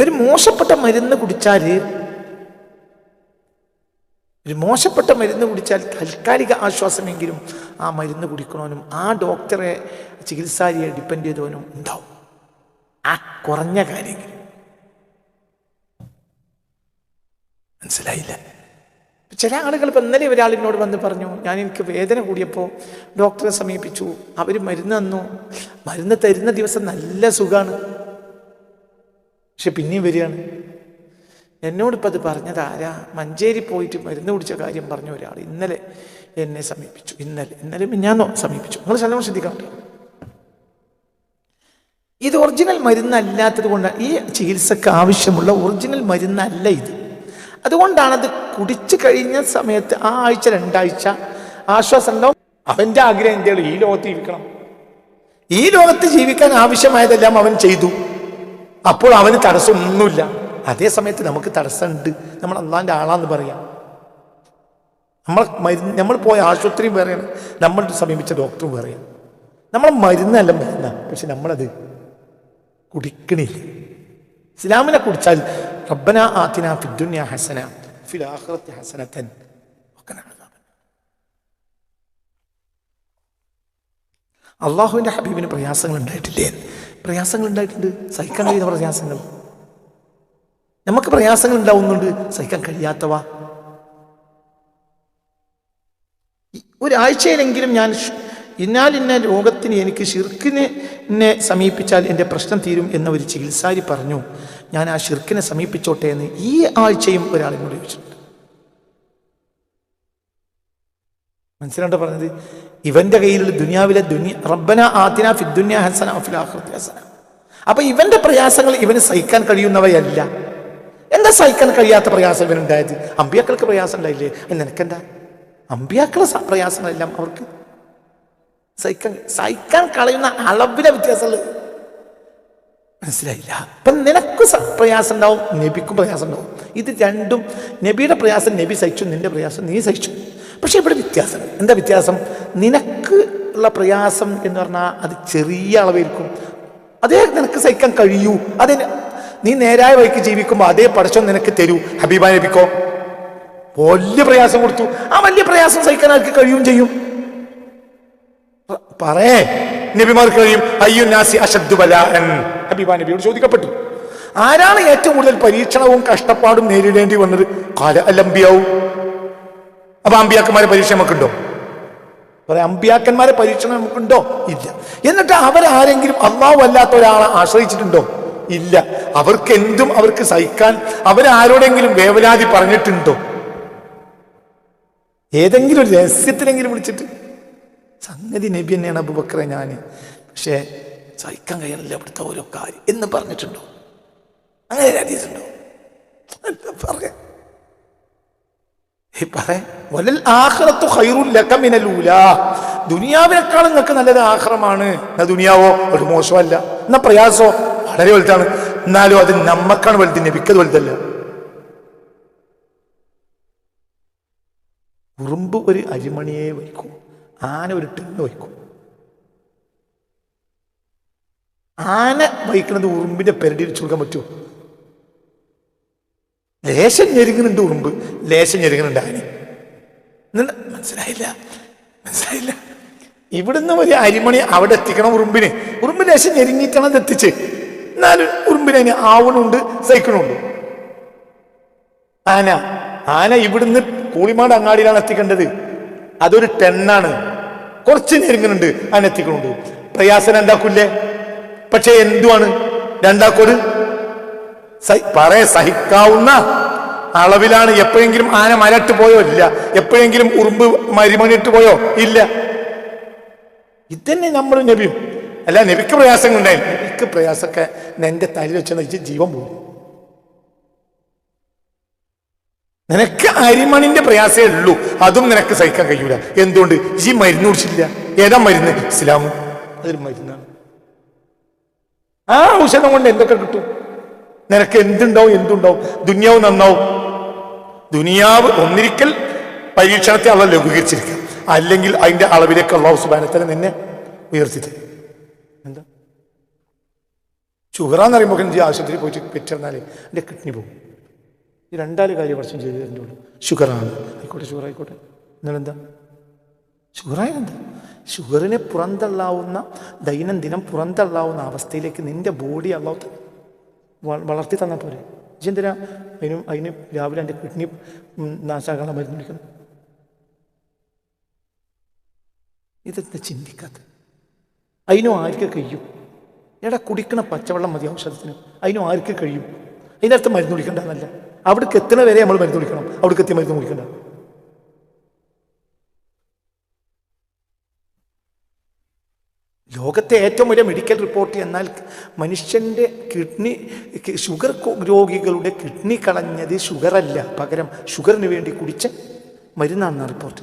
ഒരു മോശപ്പെട്ട മരുന്ന് കുടിച്ചാൽ ഒരു മോശപ്പെട്ട മരുന്ന് കുടിച്ചാൽ താൽക്കാലിക ആശ്വാസമെങ്കിലും ആ മരുന്ന് കുടിക്കണവനും ആ ഡോക്ടറെ ചികിത്സാരിയെ ഡിപ്പെൻഡ് ചെയ്തവനും ഉണ്ടാവും. ആ കുറഞ്ഞ കാര്യങ്ങൾ. മനസ്സിലായില്ല? ചില ആളുകൾ ഇപ്പം ഇന്നലെ ഒരാളിനോട് വന്ന് പറഞ്ഞു ഞാൻ എനിക്ക് വേദന കൂടിയപ്പോൾ ഡോക്ടറെ സമീപിച്ചു. അവർ മരുന്ന് തന്നു. മരുന്ന് തരുന്ന ദിവസം നല്ല സുഖമാണ് പക്ഷെ പിന്നെയും വരികയാണ്. എന്നോടിപ്പോൾ അത് പറഞ്ഞത് ആരാ? മഞ്ചേരി പോയിട്ട് മരുന്ന് കുടിച്ച കാര്യം പറഞ്ഞ ഒരാൾ ഇന്നലെ എന്നെ സമീപിച്ചു. ഇന്നലെ. ഇന്നലെ മിഞ്ഞാന്നോ സമീപിച്ചു. നിങ്ങൾ സ്ഥലം ശ്രദ്ധിക്കാൻ കേട്ടോ ഇത് ഒറിജിനൽ മരുന്നല്ലാത്തത് കൊണ്ടാണ് ഈ ചികിത്സക്ക് ആവശ്യമുള്ള ഒറിജിനൽ മരുന്നല്ല ഇത്. അതുകൊണ്ടാണ് അത് കുടിച്ചു കഴിഞ്ഞ സമയത്ത് ആ ആഴ്ച രണ്ടാഴ്ച ആശ്വാസം ഉണ്ടാവും. അവന്റെ ആഗ്രഹം എന്താണ്? ഈ ലോകത്ത് ജീവിക്കണം. ഈ ലോകത്ത് ജീവിക്കാൻ ആവശ്യമായതെല്ലാം അവൻ ചെയ്തു. അപ്പോൾ അവന് തടസ്സമൊന്നുമില്ല. അതേ സമയത്ത് നമുക്ക് തടസ്സമുണ്ട്. നമ്മൾ അള്ളാന്റെ ആളാന്ന് പറയാം. നമ്മൾ മരുന്ന് നമ്മൾ പോയ ആശുപത്രിയും വേറെയാണ്. നമ്മൾ സമീപിച്ച ഡോക്ടറും വേറെയാണ്. നമ്മൾ മരുന്നല്ല മരുന്ന. പക്ഷെ നമ്മളത് കുടിക്കണില്ല. ഇസ്ലാമിനെ കുടിച്ചാൽ റബ്ബന ആത്തിന ഫിദ്ദുന്യ ഹസന ഫിൽ ഹസനതൻ. അള്ളാഹുവിന്റെ ഹബീബിന് പ്രയാസങ്ങൾ ഉണ്ടായിട്ടില്ലേ? പ്രയാസങ്ങൾ ഉണ്ടായിട്ടുണ്ട്. സഹിക്കാൻ കഴിയുന്ന പ്രയാസങ്ങൾ. നമുക്ക് പ്രയാസങ്ങൾ ഉണ്ടാവുന്നുണ്ട്. സഹിക്കാൻ കഴിയാത്തവ. ഒരാഴ്ചയിലെങ്കിലും ഞാൻ ഷ്- ഇന്നാൽ ഇന്ന രോഗത്തിന് എനിക്ക് ഷിർക്കിനെ സമീപിച്ചാൽ എന്റെ പ്രശ്നം തീരും എന്ന ഒരു ചികിത്സാരി പറഞ്ഞു. ഞാൻ ആ ഷിർക്കിനെ സമീപിച്ചോട്ടെ എന്ന് ഈ ആഴ്ചയും ഒരാളിനോട് ചോദിച്ചിട്ടുണ്ട് മനസ്സിലാണ്ടോ പറഞ്ഞത്? ഇവന്റെ കയ്യിലുള്ള ദുനിയാവിലെ ദുനിയ റബ്ബന ആത്തിന ഫിദ്ദുന്യ ഹസന ആഖിറത്തി ഹസന. അപ്പൊ ഇവന്റെ പ്രയാസങ്ങൾ ഇവന് സഹിക്കാൻ കഴിയുന്നവയല്ല. എന്താ സഹിക്കാൻ കഴിയാത്ത പ്രയാസം ഇവനുണ്ടായത്? അമ്പിയാക്കൾക്ക് പ്രയാസം ഉണ്ടായില്ലേ? നിനക്കെന്താ? അമ്പിയാക്കളെ പ്രയാസങ്ങളെല്ലാം അവർക്ക് സഹിക്കാൻ സഹിക്കാൻ കളയുന്ന അളവിലെ വ്യത്യാസമുള്ളത് മനസ്സിലായില്ല? അപ്പം നിനക്ക് പ്രയാസം ഉണ്ടാവും നബിക്കും പ്രയാസം ഉണ്ടാവും. ഇത് രണ്ടും നബിയുടെ പ്രയാസം നബി സഹിച്ചു നിന്റെ പ്രയാസം നീ സഹിച്ചു. പക്ഷെ ഇവിടെ വ്യത്യാസം. എന്താ വ്യത്യാസം? നിനക്ക് ഉള്ള പ്രയാസം എന്ന് പറഞ്ഞാൽ അത് ചെറിയ അളവായിരിക്കും അതേ നിനക്ക് സഹിക്കാൻ കഴിയൂ. അതിന് നീ നേരായ വഴിക്ക് ജീവിക്കുമ്പോൾ അതേ പടച്ചം നിനക്ക് തരൂ. ഹബീബ ലഭിക്കോ വലിയ പ്രയാസം കൊടുത്തു. ആ വലിയ പ്രയാസം സഹിക്കാൻ ആൾക്ക് കഴിയും ചെയ്യും? പറയേ നബിമാർക്ക് കഴിയും. അയ്യോ നാസി അശദ്ദു എൻ ഹബീബ നബിയോട് ചോദിക്കപ്പെട്ടു. ആരാണ് ഏറ്റവും കൂടുതൽ പരീക്ഷണവും കഷ്ടപ്പാടും നേരിടേണ്ടി വന്നത്? കാല അല്ലംബിയാവും അപ്പൊ അമ്പിയാക്കന്മാരെ പരീക്ഷ നമുക്കുണ്ടോ? പറയാം അമ്പിയാക്കന്മാരെ പരീക്ഷണം നമുക്കുണ്ടോ? ഇല്ല. എന്നിട്ട് അവരാരെങ്കിലും അള്ളാഹു അല്ലാത്ത ഒരാളെ ആശ്രയിച്ചിട്ടുണ്ടോ? ഇല്ല. അവർക്ക് എന്തും അവർക്ക് സഹിക്കാൻ അവരാരോടെങ്കിലും വേവലാതി പറഞ്ഞിട്ടുണ്ടോ? ഏതെങ്കിലും ഒരു രഹസ്യത്തിനെങ്കിലും വിളിച്ചിട്ട് സംഗതി നബി തന്നെയാണ് അബുബക്രെ ഞാൻ പക്ഷേ സഹിക്കാൻ കഴിയണില്ല അവിടുത്തെ ഓരോ കാര്യം. എന്ന് പറഞ്ഞിട്ടുണ്ടോ? അങ്ങനെ രാജ്യത്തുണ്ടോ പറയാ. ദുനിയാവിനേക്കാളും നിങ്ങൾക്ക് നല്ലത് ആഖിറമാണ്. എന്നാ ദുനിയാവോ? ഒരു മോശമല്ല. എന്നാ പ്രയാസോ? വളരെ വലുതാണ്. എന്നാലും അത് നമ്മക്കാണ് വലുത് നബിക്കത് വലുതല്ല. ഉറുമ്പ് ഒരു അരിമണിയെ വയ്ക്കും. ആന ഒരു ടെന്ന് വയ്ക്കും. ആന വഹിക്കുന്നത് ഉറുമ്പിന്റെ പെരടി ചുരുക്കാൻ പറ്റുമോ? ലേശം ഞെരുങ്ങുന്നുണ്ട് ഉറുമ്പ് ലേശം ഞെരുങ്ങുന്നുണ്ട് ആന മനസ്സിലായില്ല മനസ്സിലായില്ല. ഇവിടുന്ന് ഒരു അരിമണി അവിടെ എത്തിക്കണം ഉറുമ്പിന്. ഉറുമ്പ് ലേശം ഞെരുങ്ങിയിട്ടാണ് അത് എത്തിച്ച്. എന്നാലും ഉറുമ്പിന് ആവണുണ്ട് സഹിക്കണുണ്ട്. ആന ആന ഇവിടുന്ന് കൂളിമാട് അങ്ങാടിയിലാണ് എത്തിക്കേണ്ടത്. അതൊരു ടെണ്ണാണ്. കുറച്ച് ഞെരുങ്ങുന്നുണ്ട് ആന എത്തിക്കണുണ്ട്. പ്രയാസം എന്താക്കൂല്ലേ പക്ഷെ എന്തുവാണ്? രണ്ടാക്കോട് സഹി- പറയ സഹിക്കാവുന്ന അളവിലാണ് എപ്പോഴെങ്കിലും ആന മരട്ട് പോയോ ഇല്ല? എപ്പോഴെങ്കിലും ഉറുമ്പ് മരിമണിട്ട് പോയോ? ഇല്ല. ഇതന്നെ നമ്മൾ നബിയും. അല്ല നബിക്ക് പ്രയാസങ്ങൾ ഉണ്ടായി നബിക്ക് പ്രയാസമൊക്കെ നിന്റെ തലയിൽ വെച്ച് നയിച്ച് ജീവൻ പോകും നിനക്ക് അരിമണിന്റെ പ്രയാസേ ഉള്ളൂ. അതും നിനക്ക് സഹിക്കാൻ കഴിയൂല. എന്തുകൊണ്ട്? ഈ മരുന്ന് കുടിച്ചില്ല ഏതാ മരുന്ന്? ഇസ്ലാമും. അതൊരു മരുന്നാണ്. ആ ഔഷധം കൊണ്ട് എന്തൊക്കെ കിട്ടും? നിനക്ക് എന്തുണ്ടാവും എന്തുണ്ടാവും? ദുനിയാവ് നന്നാവും. ദുനിയാവ് ഒന്നിരിക്കൽ പരീക്ഷണത്തെ അള്ള ലഘൂകരിച്ചിരിക്കുക അല്ലെങ്കിൽ അതിന്റെ അളവിലേക്ക് അള്ളാഹു സുബാനത്തല നിന്നെ ഉയർത്തി എന്താ? എന്താ ഷുഗറാന്ന് പറയുമ്പോൾ എനിക്ക് ആശുപത്രി പോയിട്ട് പെറ്റിറന്നാലേ എന്റെ കിഡ്നി പോകും. ഈ രണ്ടാൽ കാര്യം വർഷം ചെയ്ത് തരേണ്ടി ഉള്ളൂ ഷുഗറാണ്. ആയിക്കോട്ടെ ഷുഗർ ആയിക്കോട്ടെ. എന്നാലെന്താ ഷുഗറായ എന്താ ഷുഗറിനെ പുറന്തള്ളാവുന്ന ദൈനംദിനം പുറന്തള്ളാവുന്ന അവസ്ഥയിലേക്ക് നിന്റെ ബോഡി അള്ളാഹു വളർത്തി തന്നാൽ പോരെ. ഇജെന്തിനാ അതിനും അതിന് രാവിലെ എന്റെ കിഡ്നി നാശാകാനുള്ള മരുന്ന് കുടിക്കണം ഇതെന്താ ചിന്തിക്കാത്ത? അതിനും ആർക്ക് കഴിയും? എടാ കുടിക്കണ പച്ചവെള്ളം മതി ഔഷധത്തിന്. അതിനും ആർക്ക് കഴിയും? അതിനകത്ത് മരുന്ന് കുടിക്കണ്ടെന്നല്ല അവിടേക്ക് എത്തണ വരെ നമ്മൾ മരുന്ന് കുടിക്കണം. അവിടേക്ക് എത്തി മരുന്ന് കുടിക്കണ്ട. ലോകത്തെ ഏറ്റവും വലിയ മെഡിക്കൽ റിപ്പോർട്ട് എന്നാൽ മനുഷ്യന്റെ കിഡ്നി ഷുഗർ രോഗികളുടെ കിഡ്നി കളഞ്ഞത് ഷുഗറല്ല പകരം ഷുഗറിന് വേണ്ടി കുടിച്ച മരുന്നാണെന്ന റിപ്പോർട്ട്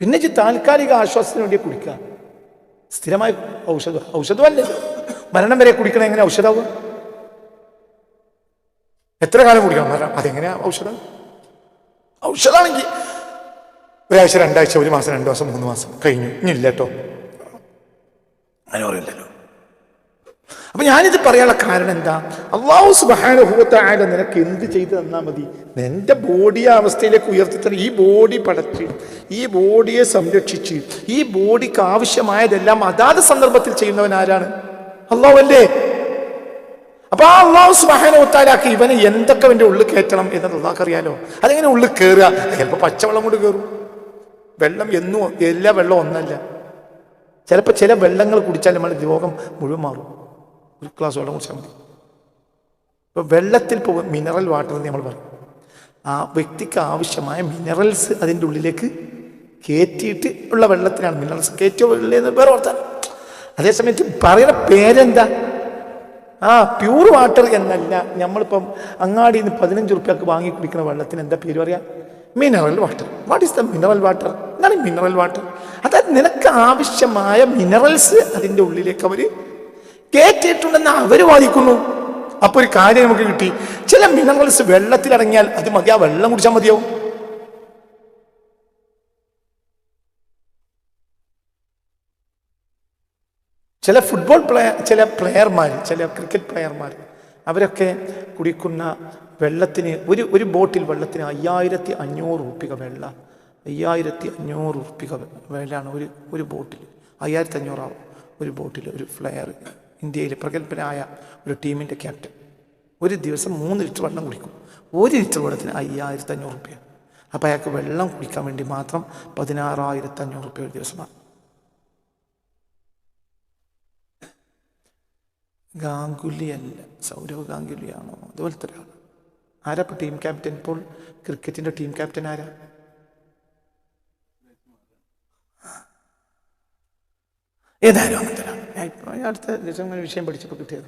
പിന്നെ താൽക്കാലിക ആശ്വാസത്തിന് വേണ്ടി കുടിക്കുക. സ്ഥിരമായ ഔഷധം ഔഷധമല്ല മരണം വരെ കുടിക്കണ എങ്ങനെ ഔഷധമാവും എത്ര കാലം കുടിക്കണം? മരണം. അതെങ്ങനെയാ ഔഷധം? ഔഷധമാണെങ്കിൽ ഒരാഴ്ച രണ്ടാഴ്ച ഒരു മാസം രണ്ട് മാസം മൂന്ന് മാസം കഴിഞ്ഞു. ഇനി ഇല്ല കേട്ടോ അങ്ങനെ പറയില്ലല്ലോ അപ്പൊ ഞാനിത് പറയാനുള്ള കാരണം എന്താ? അള്ളാഹു സുബാനുഭവത്തായ നിനക്ക് എന്ത് ചെയ്ത് തന്നാൽ മതി? നിന്റെ ആ അവസ്ഥയിലേക്ക് ഉയർത്തിത്തന്നെ ഈ ബോഡി പടച്ച് ഈ ബോഡിയെ സംരക്ഷിച്ച് ഈ ബോഡിക്ക് ആവശ്യമായതെല്ലാം അതാത് സന്ദർഭത്തിൽ ചെയ്യുന്നവൻ ആരാണ്? അള്ളാഹു അല്ലേ അപ്പൊ ആ അള്ളാഹു സുബാനുഭവത്താലാക്കി ഇവന് എന്തൊക്കെ അവന്റെ ഉള്ളിൽ കയറ്റണം എന്നത് അള്ളാഹ് അറിയാലോ? അതെങ്ങനെ ഉള്ളിൽ കയറുക ചിലപ്പോൾ പച്ചവെള്ളം കൊണ്ട് കയറും വെള്ളം എന്നും എല്ലാ വെള്ളവും ഒന്നല്ല. ചിലപ്പോൾ ചില വെള്ളങ്ങൾ കുടിച്ചാൽ നമ്മൾ രോഗം മുഴുവൻ മാറും. ഒരു ഗ്ലാസ് വെള്ളം കുടിച്ചാൽ മതി. ഇപ്പോൾ വെള്ളത്തിൽ ഇപ്പോൾ മിനറൽ വാട്ടർ എന്ന് നമ്മൾ പറയും. ആ വ്യക്തിക്ക് ആവശ്യമായ മിനറൽസ് അതിന്റെ ഉള്ളിലേക്ക് കയറ്റിയിട്ട് ഉള്ള വെള്ളത്തിനാണ് മിനറൽസ് കയറ്റിയോ വെള്ളം വേറെ ഓർത്താൻ അതേസമയത്ത് പറയുന്ന പേരെന്താ? ആ പ്യൂർ വാട്ടർ എന്നല്ല. നമ്മളിപ്പം അങ്ങാടിയിൽ നിന്ന് പതിനഞ്ച് റുപ്യക്ക് വാങ്ങി കുടിക്കുന്ന വെള്ളത്തിന് എന്താ പേര് പറയാ? Mineral water what is the mineral water എന്താണ് മിനറൽ വാട്ടർ അതായത് നിനക്ക് ആവശ്യമായ മിനറൽസ് അതിന്റെ ഉള്ളിലേക്ക് അവർ കയറ്റിയിട്ടുണ്ടെന്ന് അവർ വാദിക്കുന്നു. അപ്പോൾ ഒരു കാര്യം നമുക്ക് കിട്ടി. ചില മിനറൽസ് വെള്ളത്തിലടങ്ങിയാൽ അത് മതി. ആ വെള്ളം കുടിച്ചാൽ മതിയാവും. ചില ഫുട്ബോൾ പ്ലെയർ ചില പ്ലെയർമാർ ചില ക്രിക്കറ്റ് പ്ലെയർമാർ അവരൊക്കെ കുടിക്കുന്ന വെള്ളത്തിന് ഒരു ഒരു ബോട്ടിൽ വെള്ളത്തിന് അയ്യായിരത്തി അഞ്ഞൂറ് റുപ്യ വെള്ള അയ്യായിരത്തി അഞ്ഞൂറ് ഉറുപ്പിക വിലയാണ് ഒരു ഒരു ബോട്ടിൽ. അയ്യായിരത്തി അഞ്ഞൂറാവും ഒരു ബോട്ടിൽ ഒരു ഫ്ലെയർ. ഇന്ത്യയിലെ പ്രഗത്ഭനായ ഒരു ടീമിന്റെ ക്യാപ്റ്റൻ. ഒരു ദിവസം മൂന്ന് ലിറ്റർ വെള്ളം കുടിക്കും. ഒരു ലിറ്റർ വെള്ളത്തിന് അയ്യായിരത്തി അഞ്ഞൂറ് റുപ്യ അപ്പോൾ അയാൾക്ക് വെള്ളം കുടിക്കാൻ വേണ്ടി മാത്രം പതിനാറായിരത്തി അഞ്ഞൂറ് റുപ്യ ഒരു ദിവസമാണ്. ഗാംഗുലി അല്ല സൗരവ് ഗാംഗുലിയാണോ? അതുപോലത്തെ ഒരാൾ ആരാ ഇപ്പോൾ ടീം ക്യാപ്റ്റൻ? ഇപ്പോൾ ക്രിക്കറ്റിന്റെ ടീം ക്യാപ്റ്റൻ ആരാ? ഏതായാലും അങ്ങനത്തെ ഒരാൾ ഞാൻ അടുത്ത ദിവസം വിഷയം പഠിച്ചപ്പോൾ കിട്ടിയത്.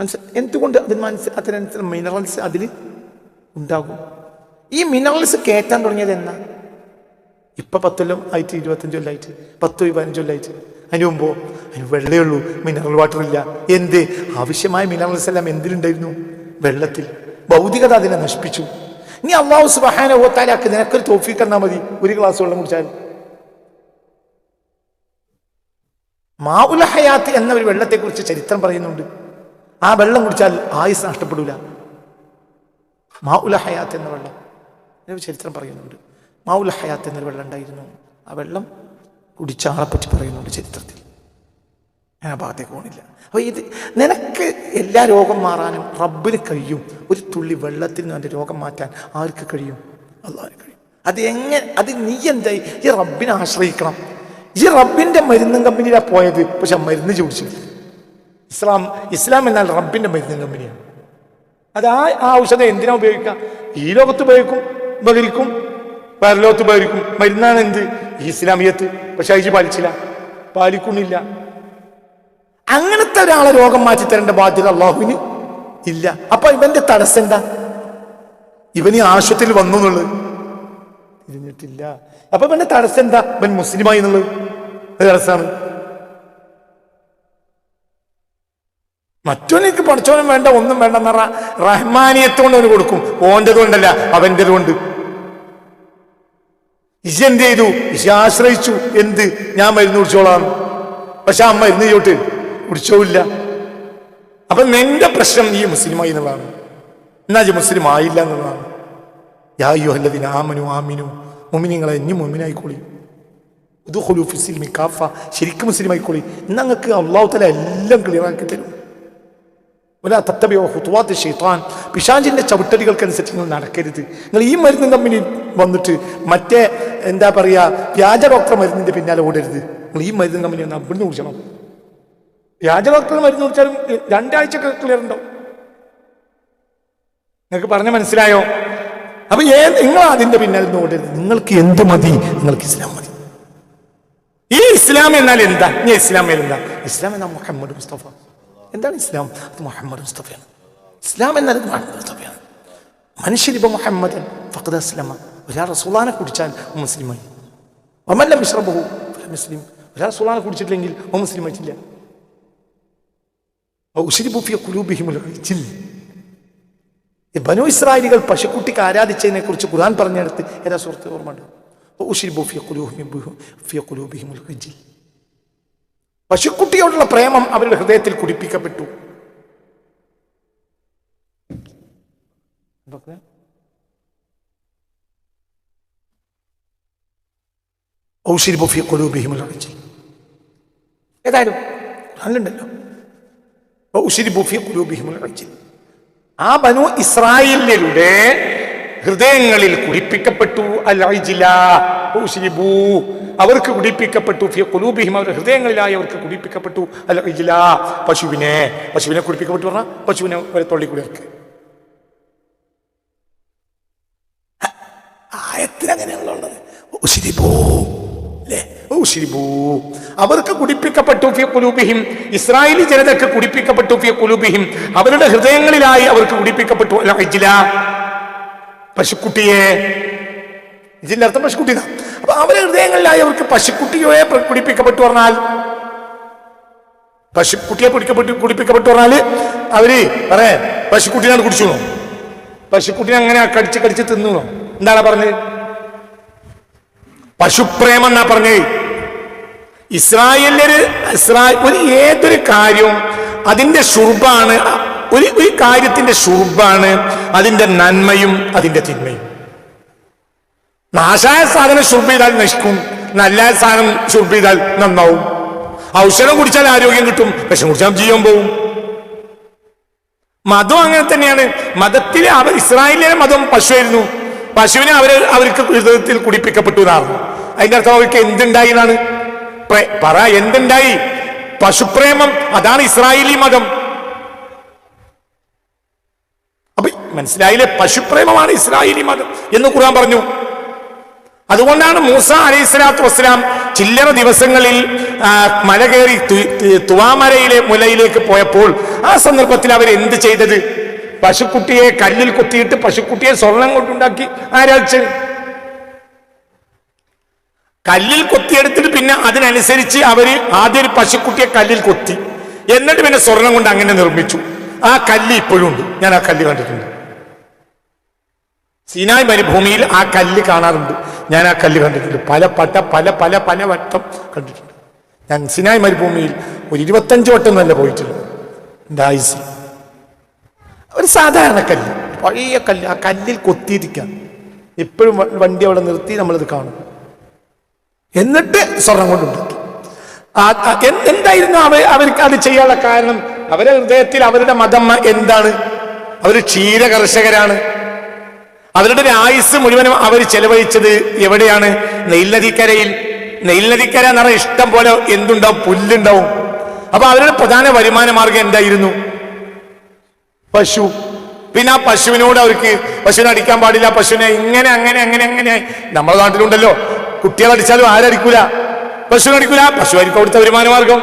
മനസ്സിൽ എന്തുകൊണ്ട് അതിന് മനസ്സിൽ അതിനനുസരിച്ച് മിനറൽസ് അതിൽ ഉണ്ടാകും? ഈ മിനറൽസ് കയറ്റാൻ തുടങ്ങിയത് എന്നാ? ഇപ്പൊ പത്തൊല്ലം ആയിട്ട് ഇരുപത്തഞ്ച് കൊല്ലായിട്ട് പത്തോ പതിനഞ്ച് കൊല്ലായിട്ട് അതിന് മുമ്പോ അതിന് വെള്ളേ ഉള്ളൂ മിനറൽ വാട്ടർ ഇല്ല. എന്ത്? ആവശ്യമായ മിനറൽസ് എല്ലാം എന്തിലുണ്ടായിരുന്നു? വെള്ളത്തിൽ. ഭൗതികത അതിനെ നശിപ്പിച്ചു. ഇനി അള്ളാഹു സുബഹാന ഓത്താലാക്കി നിനക്കൊരു തോഫീക്ക് തന്നാൽ മതി. ഒരു ഗ്ലാസ് വെള്ളം കുടിച്ചാൽ. മാഉല ഹയാത്ത് എന്ന ഒരു വെള്ളത്തെക്കുറിച്ച് ചരിത്രം പറയുന്നുണ്ട്. ആ വെള്ളം കുടിച്ചാൽ ആയുസ് നഷ്ടപ്പെടൂല. മാവുല ഹയാത്ത് എന്ന വെള്ളം. ചരിത്രം പറയുന്നുണ്ട്. മാവുല ഹയാത്ത് എന്നൊരു വെള്ളം ഉണ്ടായിരുന്നു. ആ വെള്ളം കുടിച്ച ആളെപ്പറ്റി പറയുന്നുണ്ട് ചരിത്രത്തിൽ. ഞാൻ ആ ഭാഗത്തേക്ക് പോണില്ല. അപ്പോൾ ഇത് നിനക്ക് എല്ലാ രോഗം മാറാനും റബ്ബിന് കഴിയും. ഒരു തുള്ളി വെള്ളത്തിൽ നിന്ന് എന്റെ രോഗം മാറ്റാൻ ആർക്ക് കഴിയും? അള്ളാഹിന് കഴിയും. അത് എങ്ങനെ അത് നീ എന്തായി? ഈ റബ്ബിനെ ആശ്രയിക്കണം. ഈ റബ്ബിന്റെ മരുന്നും കമ്പനിയിലാണ് പോയത്? പക്ഷെ മരുന്ന് ചോദിച്ചില്ല ഇസ്ലാം ഇസ്ലാം എന്നാൽ റബ്ബിന്റെ മരുന്നും കമ്പനിയാണ്. അത് ആ ആ ഔഷധം എന്തിനാ ഉപയോഗിക്കാം ഈ ലോകത്ത് ഉപയോഗിക്കും ഉപകരിക്കും പരലോകത്ത് ഉപകരിക്കും. മരുന്നാണ് എന്ത്? ഈ ഇസ്ലാമിയത്ത്. പക്ഷെ അയച്ച് പാലിച്ചില്ല. പാലിക്കുന്നില്ല. അങ്ങനത്തെ ഒരാളെ രോഗം മാറ്റി തരേണ്ട ബാധ്യത അള്ളാഹുവിന് ഇല്ല. അപ്പൊ ഇവന്റെ തടസ്സം എന്താ ഇവന് ആശുപത്രിയിൽ വന്നു എന്നുള്ളത്. തിരിഞ്ഞിട്ടില്ല. അപ്പൊ പിന്നെ തടസ്സം എന്താ? ഇവൻ മുസ്ലിമായി എന്നുള്ളത്. തടസ്സമാണ് മറ്റോനേക്ക് പഠിച്ചവനും വേണ്ട ഒന്നും വേണ്ട എന്ന് റഹ്മാനിയത്തോണ്ട് അവന് കൊടുക്കും. ഓന്റെത് കൊണ്ടല്ല അവന്റെത് കൊണ്ട്. ഇജ എന്ത് ചെയ്തു? ഇജ ആശ്രയിച്ചു. എന്ത്? ഞാൻ മരുന്ന് കുടിച്ചോളാം. പക്ഷെ അമ്മ ഇരുന്ന് ചോട്ട് കുടിച്ചോവില്ല. അപ്പൊ നിന്റെ പ്രശ്നം നീ മുസ്ലിമായി എന്നുള്ളതാണ്. എന്നാ മുസ്ലിം ആയില്ല എന്നുള്ളതാണ്. യാ യുഹല്ലദിന ആമനു ആമിനു. മുമിനിങ്ങളെ ഇനി മുമിനായിക്കോളി. ഇത് ഹുലൂഫിസിൽ മിക്കാഫ ശരിക്കും മുസ്ലിമായിക്കോളി. ഞങ്ങൾക്ക് അള്ളാഹുത്തല തല എല്ലാം ക്ലിയറാക്കി തരും. ഒരാ തത്തബിയോ ഹുത്വാത്ത് ഷെയ്ത്താൻ പിശാഞ്ചിന്റെ ചവിട്ടടികൾക്കനുസരിച്ച് നിങ്ങൾ നടക്കരുത്. നിങ്ങൾ ഈ മരുന്ന് കമ്പനി വന്നിട്ട് മറ്റേ എന്താ പറയുക വ്യാജ ഡോക്ടർ മരുന്നിന്റെ പിന്നാലെ ഓടരുത്. നിങ്ങൾ ഈ മരുന്ന് കമ്പനി ഒന്ന് അവിടുന്ന് കുടിക്കണം വ്യാജ ഡോക്ടർ മരുന്ന് കുടിച്ചാലും രണ്ടാഴ്ച ക്ലിയർ ഉണ്ടാവും. നിങ്ങൾക്ക് പറഞ്ഞ മനസ്സിലായോ? അപ്പൊ ഏ നിങ്ങൾ അതിന്റെ പിന്നാലെ നിന്ന് നിങ്ങൾക്ക് എന്ത് മതി? നിങ്ങൾക്ക് ഇസ്ലാം മതി. ഈ ഇസ്ലാം എന്നാൽ എന്താ? ഈ ഇസ്ലാം എന്താ? ഇസ്ലാം എന്നാൽ മുഹമ്മദ് മുസ്തഫ. എന്താണ് ഇസ്ലാം? അത് മുഹമ്മദ് മുസ്തഫയാണ്. ഇസ്ലാം എന്നാൽ മുഹമ്മദ് മുസ്തഫയാണ്. മനുഷ്യരിപ്പോ മുഹമ്മദൻ ഫഖദ് അസ്ലമ. ഒരാൾ റസൂലാനെ കുടിച്ചാൽ മുസ്ലിമായി ഒമല്ല മിശ്രബഹു മുസ്ലിം. ഒരാൾ റസൂലാനെ കുടിച്ചിട്ടില്ലെങ്കിൽ ഓ മുസ്ലിം ആയിട്ടില്ല. ഉശിരിബുഫിയ കുലൂബിഹിമുൽ ഇജ്ൽ. ബനു ഇസ്രായേലികൾ പശുക്കുട്ടിക്ക് ആരാധിച്ചതിനെ കുറിച്ച് ഖുർആൻ പറഞ്ഞെടുത്ത് ഏതാ സുഹൃത്ത് ഓർമ്മയുണ്ട്. പശുക്കുട്ടിയോടുള്ള പ്രേമം അവരുടെ ഹൃദയത്തിൽ കുടിപ്പിക്കപ്പെട്ടു. ഏതായാലും ഖുർആനിലുണ്ടല്ലോ. ആ ബനു ഇസ്രായേലിയരുടെ ഹൃദയങ്ങളിൽ കുടിപ്പിക്കപ്പെട്ടു. അവർക്ക് കുടിപ്പിക്കപ്പെട്ടു കുലൂബിഹിം അവരുടെ ഹൃദയങ്ങളിലായി അവർക്ക് കുടിപ്പിക്കപ്പെട്ടു അൽ. പശുവിനെ പശുവിനെ കുടിപ്പിക്കപ്പെട്ടു പറഞ്ഞാൽ പശുവിനെ ഒരു തൊള്ളി കൂടി ഇറക്ക് ആയത്തിന് അല്ലേ ഉശിരിബൂ അവർക്ക് കുടിപ്പിക്കപ്പെട്ടു കുലൂബിഹിം ഇസ്രായേലി ജനതക്ക് കുടിപ്പിക്കപ്പെട്ടു കുലൂബിഹിം അവരുടെ ഹൃദയങ്ങളിലായി അവർക്ക് കുടിപ്പിക്കപ്പെട്ടു അല്ല പശുക്കുട്ടിയെ. ഇതിന്റെ അർത്ഥം പശുക്കുട്ടി അപ്പൊ അവരുടെ ഹൃദയങ്ങളിലായി അവർക്ക് പശുക്കുട്ടിയെ കുടിപ്പിക്കപ്പെട്ടു പറഞ്ഞാൽ പശുക്കുട്ടിയെ കുടിക്കപ്പെട്ടു കുടിപ്പിക്കപ്പെട്ടു പറഞ്ഞാൽ അവർ പറയാ പശുക്കുട്ടിനാണ് കുടിച്ചു പശുക്കുട്ടിനെ അങ്ങനെ കടിച്ച് കടിച്ച് തിന്നു എന്താണ് പറഞ്ഞത്? പശുപ്രേമെന്നാ പറഞ്ഞേ ഇസ്രായേൽ ഒരു ഏതൊരു കാര്യവും അതിന്റെ ഷുർബാണ് ഒരു ഒരു കാര്യത്തിന്റെ ഷുർബാണ് അതിന്റെ നന്മയും അതിന്റെ തിന്മയും. നാശായ സാധനം ഷുർബ് ചെയ്താൽ നശിക്കും നല്ല സാധനം ഷുർബ് ചെയ്താൽ നന്നാവും. ഔഷധം കുടിച്ചാൽ ആരോഗ്യം കിട്ടും വിഷം കുടിച്ചാൽ ജീവൻ പോവും. മതം അങ്ങനെ തന്നെയാണ്. മതത്തിൽ അവർ ഇസ്രായേലിലെ മതം പശുവായിരുന്നു. പശുവിനെ അവർ അവർക്ക് ഹൃദയത്തിൽ കുടിപ്പിക്കപ്പെട്ടു എന്നായിരുന്നു അതിന്റെ അർത്ഥം അവർക്ക് എന്തുണ്ടായി എന്നാണ്. പറ എന്തുണ്ടായി? പശുപ്രേമം അതാണ് ഇസ്രായേലി മതം. അപ്പൊ മനസ്സിലായില്ലേ? പശുപ്രേമമാണ് ഇസ്രായേലി മതം എന്ന് ഖുർആൻ പറഞ്ഞു. അതുകൊണ്ടാണ് മൂസ അലൈഹി സ്വലാത്തു വസ്സലാം ചില്ലറ ദിവസങ്ങളിൽ മല കയറി തുവാമരയിലെ മുലയിലേക്ക് പോയപ്പോൾ ആ സന്ദർഭത്തിൽ അവർ എന്ത് ചെയ്തത്? പശുക്കുട്ടിയെ കല്ലിൽ കുത്തിയിട്ട് പശുക്കുട്ടിയെ സ്വർണം കൊണ്ടുണ്ടാക്കി ആരാധിച്ച് കല്ലിൽ കൊത്തിയെടുത്തിട്ട് പിന്നെ അതിനനുസരിച്ച് അവർ ആദ്യം ഒരു പശുക്കുട്ടിയെ കല്ലിൽ കൊത്തി. എന്നിട്ട് പിന്നെ സ്വർണം കൊണ്ട് അങ്ങനെ നിർമ്മിച്ചു. ആ കല്ല് ഇപ്പോഴും ഉണ്ട്. ഞാൻ ആ കല്ല് കണ്ടിട്ടുണ്ട്. സീനായ് മരുഭൂമിയിൽ ആ കല്ല് കാണാറുണ്ട്. ഞാൻ ആ കല്ല് കണ്ടിട്ടുണ്ട്. പല പട്ട പല പല പല വട്ടം കണ്ടിട്ടുണ്ട്. ഞാൻ സിനായ് മരുഭൂമിയിൽ ഒരു ഇരുപത്തഞ്ച് വട്ടം തന്നെ പോയിട്ടുണ്ട്. ഒരു സാധാരണ കല്ല്. പഴയ കല്ല്. ആ കല്ലിൽ കൊത്തിയിരിക്കാം എപ്പോഴും വണ്ടി അവിടെ നിർത്തി നമ്മളിത് കാണും. എന്നിട്ട് സ്വർണം കൊണ്ടുണ്ടാക്കി എന്തായിരുന്നു അവർ അവർക്ക് അത് ചെയ്യാനുള്ള കാരണം? അവരുടെ ഹൃദയത്തിൽ അവരുടെ മതം എന്താണ്? അവർ ക്ഷീര കർഷകരാണ് അവരുടെ ആയുസ് മുഴുവനും അവർ ചെലവഴിച്ചത് എവിടെയാണ്? നെയിൽ നദിക്കരയിൽ നെയിൽ നദിക്കര എന്ന് പറഞ്ഞാൽ ഇഷ്ടം പോലെ എന്തുണ്ടാവും? പുല്ലുണ്ടാവും. അപ്പൊ അവരുടെ പ്രധാന വരുമാന മാർഗം എന്തായിരുന്നു? പശു. പിന്നെ ആ പശുവിനോട് അവർക്ക് പശുവിനെ അടിക്കാൻ പാടില്ല പശുവിനെ ഇങ്ങനെ അങ്ങനെ അങ്ങനെ അങ്ങനെ. നമ്മുടെ നാട്ടിലുണ്ടല്ലോ. കുട്ടികളെ അടിച്ചാലും ആരടിക്കൂല? പശുവിനെ അടിക്കൂല? പശു ആയിരിക്കും അവിടുത്തെ വരുമാന മാർഗം